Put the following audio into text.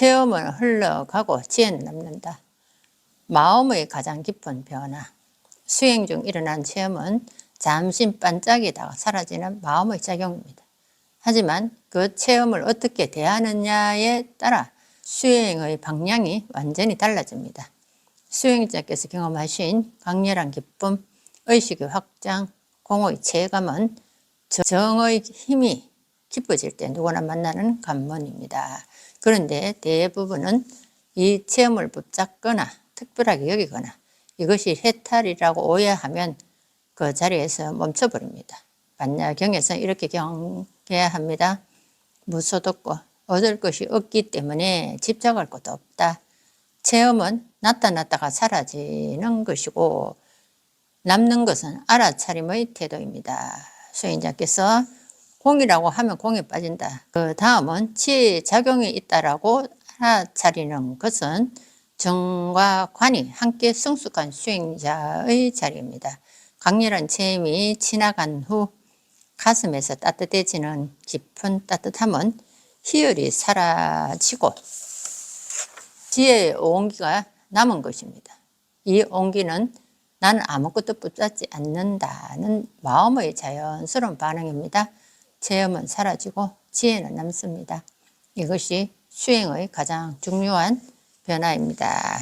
체험은 흘러가고 지혜는 남는다. 마음의 가장 깊은 변화. 수행 중 일어난 체험은 잠시 반짝이다가 사라지는 마음의 작용입니다. 하지만 그 체험을 어떻게 대하느냐에 따라 수행의 방향이 완전히 달라집니다. 수행자께서 경험하신 강렬한 기쁨, 의식의 확장, 공의 체감은 정의 힘이 깊어질 때 누구나 만나는 관문입니다. 그런데 대부분은 이 체험을 붙잡거나 특별하게 여기거나 이것이 해탈이라고 오해하면 그 자리에서 멈춰버립니다. 반야경에서 이렇게 경계합니다. 무소득고 얻을 것이 없기 때문에 집착할 것도 없다. 체험은 나타났다가 사라지는 것이고 남는 것은 알아차림의 태도입니다. 수행자께서 공이라고 하면 공에 빠진다. 그 다음은 지혜의 작용이 있다라고 알아차리는 것은 정과 관이 함께 성숙한 수행자의 자리입니다. 강렬한 체험이 지나간 후 가슴에서 따뜻해지는 깊은 따뜻함은 희열이 사라지고 지혜의 온기가 남은 것입니다. 이 온기는 나는 아무것도 붙잡지 않는다는 마음의 자연스러운 반응입니다. 체험은 사라지고 지혜는 남습니다. 이것이 수행의 가장 중요한 변화입니다.